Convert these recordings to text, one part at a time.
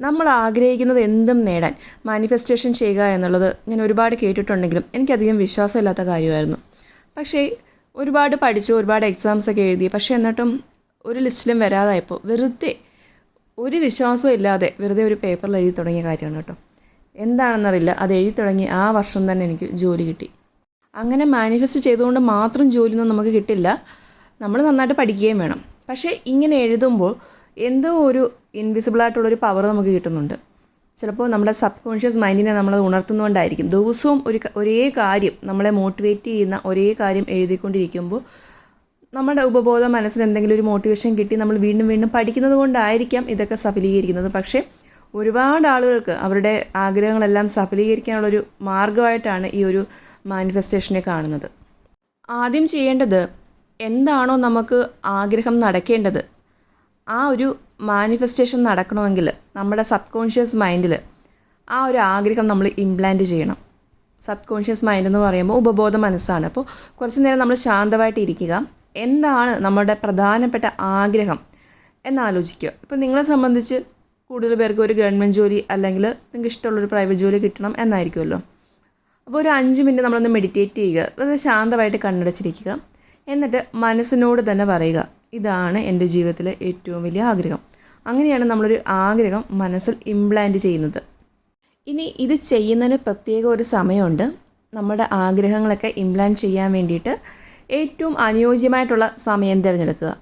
നമ്മൾ ആഗ്രഹിക്കുന്നത് എന്തും നേടാൻ മാനിഫെസ്റ്റേഷൻ ചെയ്യുക എന്നുള്ളത് ഞാൻ ഒരുപാട് കേട്ടിട്ടുണ്ടെങ്കിലും എനിക്കധികം വിശ്വാസമില്ലാത്ത കാര്യമായിരുന്നു. പക്ഷേ ഒരുപാട് പഠിച്ചു ഒരുപാട് എക്സാംസ് ഒക്കെ എഴുതി പക്ഷേ എന്നിട്ടും ഒരു ലിസ്റ്റിലും വരാതായപ്പോൾ വെറുതെ ഒരു വിശ്വാസവും ഇല്ലാതെ വെറുതെ ഒരു പേപ്പറിൽ എഴുതി തുടങ്ങിയ കാര്യമാണ് കേട്ടോ. എന്താണെന്നറിയില്ല അത് എഴുതി തുടങ്ങി ആ വർഷം തന്നെ എനിക്ക് ജോലി കിട്ടി. അങ്ങനെ മാനിഫെസ്റ്റ് ചെയ്തുകൊണ്ട് മാത്രം ജോലിയൊന്നും നമുക്ക് കിട്ടില്ല. നമ്മൾ നന്നായിട്ട് പഠിക്കുകയും വേണം. പക്ഷേ ഇങ്ങനെ എഴുതുമ്പോൾ എന്തോ ഒരു ഇൻവിസിബിളായിട്ടുള്ളൊരു പവർ നമുക്ക് കിട്ടുന്നുണ്ട്. ചിലപ്പോൾ നമ്മുടെ സബ് കോൺഷ്യസ് മൈൻഡിനെ നമ്മൾ ഉണർത്തുന്നുകൊണ്ടായിരിക്കും ദിവസവും ഒരു ഒരേ കാര്യം നമ്മളെ മോട്ടിവേറ്റ് ചെയ്യുന്ന ഒരേ കാര്യം എഴുതിക്കൊണ്ടിരിക്കുമ്പോൾ നമ്മുടെ ഉപബോധ മനസ്സിന് എന്തെങ്കിലും ഒരു മോട്ടിവേഷൻ കിട്ടി നമ്മൾ വീണ്ടും വീണ്ടും പഠിക്കുന്നത് കൊണ്ടായിരിക്കാം ഇതൊക്കെ സഫലീകരിക്കുന്നത്. പക്ഷേ ഒരുപാട് ആളുകൾക്ക് അവരുടെ ആഗ്രഹങ്ങളെല്ലാം സഫലീകരിക്കാനുള്ളൊരു മാർഗമായിട്ടാണ് ഈ ഒരു മാനിഫെസ്റ്റേഷനെ കാണുന്നത്. ആദ്യം ചെയ്യേണ്ടത് എന്താണോ നമുക്ക് ആഗ്രഹം നടക്കേണ്ടത് ആ ഒരു മാനിഫെസ്റ്റേഷൻ നടക്കണമെങ്കിൽ നമ്മുടെ സബ് കോൺഷ്യസ് മൈൻഡിൽ ആ ഒരു ആഗ്രഹം നമ്മൾ ഇംപ്ലാന്റ് ചെയ്യണം. സബ് കോൺഷ്യസ് മൈൻഡ് എന്ന് പറയുമ്പോൾ ഉപബോധ മനസ്സാണ്. അപ്പോൾ കുറച്ച് നേരം നമ്മൾ ശാന്തമായിട്ട് ഇരിക്കുക. എന്താണ് നമ്മുടെ പ്രധാനപ്പെട്ട ആഗ്രഹം എന്നാലോചിക്കുക ഇപ്പോൾ നിങ്ങളെ സംബന്ധിച്ച് കൂടുതൽ പേർക്ക് ഒരു ഗവൺമെന്റ് ജോലി അല്ലെങ്കിൽ നിങ്ങൾക്ക് ഇഷ്ടമുള്ളൊരു പ്രൈവറ്റ് ജോലി കിട്ടണം എന്നായിരിക്കുമല്ലോ. അപ്പോൾ ഒരു അഞ്ച് മിനിറ്റ് നമ്മളൊന്ന് മെഡിറ്റേറ്റ് ചെയ്യുക. അത് ശാന്തമായിട്ട് കണ്ണടച്ചിരിക്കുക. എന്നിട്ട് മനസ്സിനോട് തന്നെ പറയുക. ഇതാണ് എന്റെ ജീവിതത്തിലെ ഏറ്റവും വലിയ ആഗ്രഹം. അങ്ങനെയാണ് നമ്മളൊരു ആഗ്രഹം മനസ്സിൽ ഇംപ്ലാന്റ് ചെയ്യുന്നത്. ഇനി ഇത് ചെയ്യുന്നതിന് പ്രത്യേക ഒരു സമയമുണ്ട്. നമ്മുടെ ആഗ്രഹങ്ങളൊക്കെ ഇംപ്ലാന്റ് ചെയ്യാൻ വേണ്ടിയിട്ട് ഏറ്റവും അനുയോജ്യമായിട്ടുള്ള സമയം തിരഞ്ഞെടുക്കുക.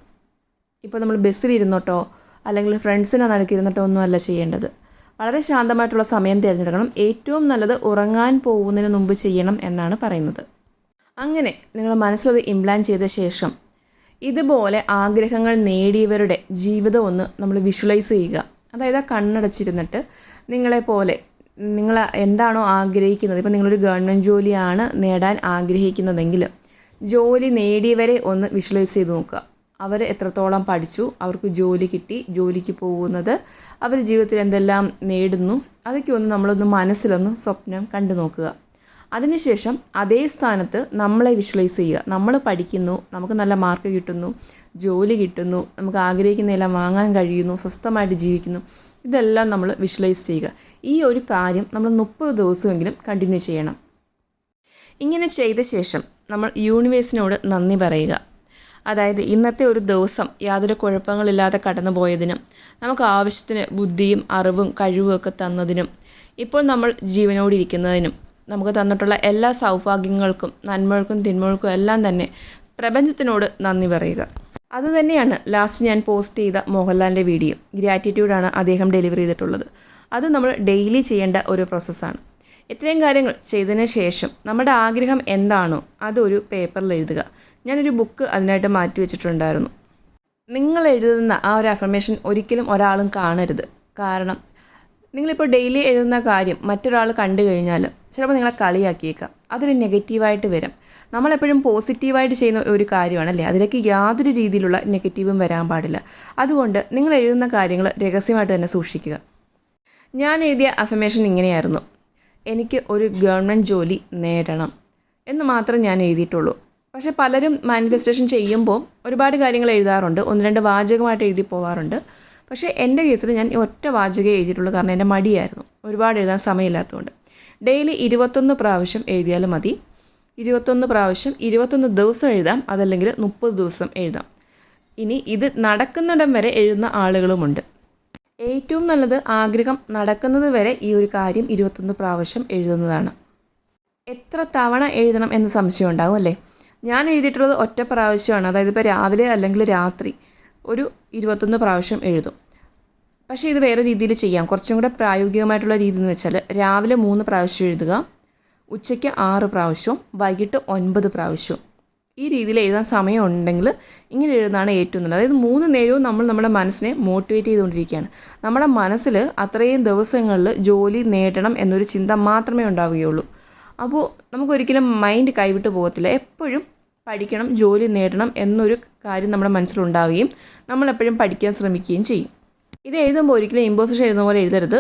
ഇപ്പോൾ നമ്മൾ ബസ്സിലിരുന്നോട്ടോ അല്ലെങ്കിൽ ഫ്രണ്ട്സിനെ നടുക്കിരുന്നിട്ടോ ഒന്നുമല്ല ചെയ്യേണ്ടത്. വളരെ ശാന്തമായിട്ടുള്ള സമയം തിരഞ്ഞെടുക്കണം. ഏറ്റവും നല്ലത് ഉറങ്ങാൻ പോകുന്നതിന് മുമ്പ് ചെയ്യണം എന്നാണ് പറയുന്നത്. അങ്ങനെ നിങ്ങൾ മനസ്സിലത് ഇംപ്ലാന്റ് ചെയ്ത ശേഷം ഇതുപോലെ ആഗ്രഹങ്ങൾ നേടിയവരുടെ ജീവിതം ഒന്ന് നമ്മൾ വിഷ്വലൈസ് ചെയ്യുക. അതായത് ആ കണ്ണടച്ചിരുന്നിട്ട് നിങ്ങളെപ്പോലെ നിങ്ങൾ എന്താണോ ആഗ്രഹിക്കുന്നത്? ഇപ്പം നിങ്ങളൊരു ഗവൺമെന്റ് ജോലിയാണ് നേടാൻ ആഗ്രഹിക്കുന്നതെങ്കിൽ ജോലി നേടിയവരെ ഒന്ന് വിഷ്വലൈസ് ചെയ്ത് നോക്കുക. അവർ എത്രത്തോളം പഠിച്ചു? അവർക്ക് ജോലി കിട്ടി ജോലിക്ക് പോകുന്നത് അവർ ജീവിതത്തിൽ എന്തെല്ലാം നേടുന്നു? അതൊക്കെ ഒന്ന് നമ്മളൊന്ന് മനസ്സിലൊന്ന് സ്വപ്നം കണ്ടു നോക്കുക. അതിനുശേഷം അതേ സ്ഥാനത്ത് നമ്മളെ വിഷ്വലൈസ് ചെയ്യുക. നമ്മൾ പഠിക്കുന്നു നമുക്ക് നല്ല മാർക്ക് കിട്ടുന്നു ജോലി കിട്ടുന്നു നമുക്ക് ആഗ്രഹിക്കുന്നതെല്ലാം വാങ്ങാൻ കഴിയുന്നു സ്വസ്ഥമായിട്ട് ജീവിക്കുന്നു. ഇതെല്ലാം നമ്മൾ വിഷ്വലൈസ് ചെയ്യുക. ഈ ഒരു കാര്യം നമ്മൾ മുപ്പത് ദിവസമെങ്കിലും കണ്ടിന്യൂ ചെയ്യണം. ഇങ്ങനെ ചെയ്ത ശേഷം നമ്മൾ യൂണിവേഴ്സിനോട് നന്ദി പറയുക. അതായത് ഇന്നത്തെ ഒരു ദിവസം യാതൊരു കുഴപ്പങ്ങളില്ലാതെ കടന്നു പോയതിനും നമുക്ക് ആവശ്യത്തിന് ബുദ്ധിയും അറിവും കഴിവും ഒക്കെ തന്നതിനും ഇപ്പോൾ നമ്മൾ ജീവനോടിരിക്കുന്നതിനും നമുക്ക് തന്നിട്ടുള്ള എല്ലാ സൗഭാഗ്യങ്ങൾക്കും നന്മകൾക്കും തിന്മകൾക്കും എല്ലാം തന്നെ പ്രപഞ്ചത്തിനോട് നന്ദി പറയുക. അതുതന്നെയാണ് ലാസ്റ്റ് ഞാൻ പോസ്റ്റ് ചെയ്ത മോഹൻലാലിന്റെ വീഡിയോ ഗ്രാറ്റിറ്റ്യൂഡാണ് അദ്ദേഹം ഡെലിവറി ചെയ്തിട്ടുള്ളത്. അത് നമ്മൾ ഡെയിലി ചെയ്യേണ്ട ഒരു പ്രോസസ്സാണ് ഇത്രയും കാര്യങ്ങൾ ചെയ്തതിന് ശേഷം നമ്മുടെ ആഗ്രഹം എന്താണോ അതൊരു പേപ്പറിൽ എഴുതുക. ഞാനൊരു ബുക്ക് അതിനായിട്ട് മാറ്റി വെച്ചിട്ടുണ്ടായിരുന്നു. നിങ്ങൾ എഴുതുന്ന ആ ഒരു അഫർമേഷൻ ഒരിക്കലും ഒരാളും കാണരുത്. കാരണം നിങ്ങളിപ്പോൾ ഡെയിലി എഴുതുന്ന കാര്യം മറ്റൊരാൾ കണ്ടു കഴിഞ്ഞാൽ ചിലപ്പോൾ നിങ്ങളെ കളിയാക്കിയേക്കാം. അതൊരു നെഗറ്റീവായിട്ട് വരും. നമ്മളെപ്പോഴും പോസിറ്റീവായിട്ട് ചെയ്യുന്ന ഒരു കാര്യമാണല്ലേ? അതിലേക്ക് യാതൊരു രീതിയിലുള്ള നെഗറ്റീവും വരാൻ പാടില്ല. അതുകൊണ്ട് നിങ്ങൾ എഴുതുന്ന കാര്യങ്ങൾ രഹസ്യമായിട്ട് തന്നെ സൂക്ഷിക്കുക. ഞാൻ എഴുതിയ അഫമേഷൻ ഇങ്ങനെയായിരുന്നു. എനിക്ക് ഒരു ഗവൺമെന്റ് ജോലി നേടണം എന്ന് മാത്രം ഞാൻ എഴുതിയിട്ടുള്ളൂ. പക്ഷേ പലരും മാനിഫെസ്റ്റേഷൻ ചെയ്യുമ്പോൾ ഒരുപാട് കാര്യങ്ങൾ എഴുതാറുണ്ട്. ഒന്ന് രണ്ട് വാചകമായിട്ട് എഴുതി പോവാറുണ്ട്. പക്ഷേ എന്റെ കേസിൽ ഞാൻ ഒറ്റ വാചകം എഴുതിയിട്ടുള്ളൂ. കാരണം എന്റെ മടിയായിരുന്നു. ഒരുപാട് എഴുതാൻ സമയമില്ലാത്തതുകൊണ്ട്. ഡെയിലി ഇരുപത്തൊന്ന് പ്രാവശ്യം എഴുതിയാലും മതി. ഇരുപത്തൊന്ന് പ്രാവശ്യം ഇരുപത്തൊന്ന് ദിവസം എഴുതാം. അതല്ലെങ്കിൽ മുപ്പത് ദിവസം എഴുതാം. ഇനി ഇത് നടക്കുന്നിടം വരെ എഴുതുന്ന ആളുകളുമുണ്ട്. ഏറ്റവും നല്ലത് ആഗ്രഹം നടക്കുന്നത് വരെ ഈ ഒരു കാര്യം ഇരുപത്തൊന്ന് പ്രാവശ്യം എഴുതുന്നതാണ്. എത്ര തവണ എഴുതണം എന്ന് സംശയം ഉണ്ടാവും അല്ലേ? ഞാൻ എഴുതിയിട്ടുള്ളത് ഒറ്റ പ്രാവശ്യമാണ്. അതായത് ഇപ്പോൾ രാവിലെ അല്ലെങ്കിൽ രാത്രി. ഒരു ഇരുപത്തൊന്ന് പ്രാവശ്യം എഴുതും. പക്ഷേ ഇത് വേറെ രീതിയിൽ ചെയ്യാം. കുറച്ചും കൂടെ പ്രായോഗികമായിട്ടുള്ള രീതി എന്ന് വെച്ചാൽ രാവിലെ മൂന്ന് പ്രാവശ്യം എഴുതുക ഉച്ചയ്ക്ക് ആറ് പ്രാവശ്യവും വൈകിട്ട് ഒൻപത് പ്രാവശ്യവും. ഈ രീതിയിൽ എഴുതാൻ സമയം ഉണ്ടെങ്കിൽ ഇങ്ങനെ എഴുതുന്നതാണ് ഏറ്റവും നല്ലത്. അതായത് മൂന്ന് നേരവും നമ്മൾ നമ്മുടെ മനസ്സിനെ മോട്ടിവേറ്റ് ചെയ്തുകൊണ്ടിരിക്കുകയാണ്. നമ്മുടെ മനസ്സിൽ അത്രയും ദിവസങ്ങളിൽ ജോലി നേടണം എന്നൊരു ചിന്ത മാത്രമേ ഉണ്ടാവുകയുള്ളൂ. അപ്പോൾ നമുക്കൊരിക്കലും മൈൻഡ് കൈവിട്ട് പോകത്തില്ല. എപ്പോഴും പഠിക്കണം ജോലി നേടണം എന്നൊരു കാര്യം നമ്മുടെ മനസ്സിലുണ്ടാവുകയും നമ്മളെപ്പോഴും പഠിക്കാൻ ശ്രമിക്കുകയും ചെയ്യും. ഇത് എഴുതുമ്പോൾ ഒരിക്കലും ഇമ്പോസിഷൻ എഴുതുന്ന പോലെ എഴുതരുത്.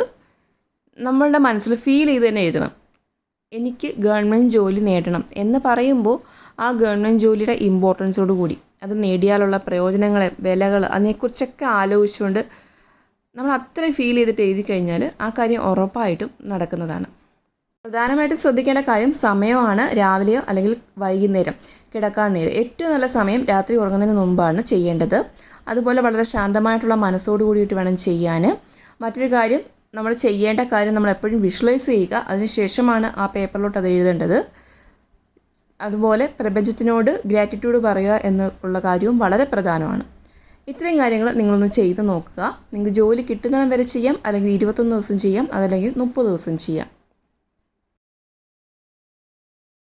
നമ്മളുടെ മനസ്സിൽ ഫീൽ ചെയ്ത് തന്നെ എഴുതണം. എനിക്ക് ഗവൺമെന്റ് ജോലി നേടണം എന്ന് പറയുമ്പോൾ ആ ഗവൺമെന്റ് ജോലിയുടെ ഇമ്പോർട്ടൻസോട് കൂടി. അത് നേടിയാലുള്ള പ്രയോജനങ്ങളെ വിലകൾ അതിനെക്കുറിച്ചൊക്കെ ആലോചിച്ചുകൊണ്ട് നമ്മൾ അത്രയും ഫീൽ ചെയ്തിട്ട് എഴുതി കഴിഞ്ഞാൽ ആ കാര്യം ഉറപ്പായിട്ടും നടക്കുന്നതാണ്. പ്രധാനമായിട്ടും ശ്രദ്ധിക്കേണ്ട കാര്യം സമയമാണ്. രാവിലെയോ അല്ലെങ്കിൽ വൈകുന്നേരം കിടക്കാൻ നേരം. ഏറ്റവും നല്ല സമയം രാത്രി ഉറങ്ങുന്നതിന് മുമ്പാണ് ചെയ്യേണ്ടത്. അതുപോലെ വളരെ ശാന്തമായിട്ടുള്ള മനസ്സോട് കൂടിയിട്ട് വേണം ചെയ്യാൻ. മറ്റൊരു കാര്യം നമ്മൾ ചെയ്യേണ്ട കാര്യം നമ്മൾ എപ്പോഴും വിഷ്വലൈസ് ചെയ്യുക. അതിനുശേഷമാണ് ആ പേപ്പറിലോട്ട് അത് എഴുതേണ്ടത്. അതുപോലെ പ്രപഞ്ചത്തിനോട് ഗ്രാറ്റിറ്റ്യൂഡ് പറയുക എന്നുള്ള കാര്യവും വളരെ പ്രധാനമാണ്. ഇത്രയും കാര്യങ്ങൾ നിങ്ങളൊന്ന് ചെയ്ത് നോക്കുക. നിങ്ങൾക്ക് ജോലി കിട്ടുന്നിടം വരെ ചെയ്യാം. അല്ലെങ്കിൽ ഇരുപത്തൊന്ന് ദിവസം ചെയ്യാം. അതല്ലെങ്കിൽ മുപ്പത് ദിവസം ചെയ്യാം.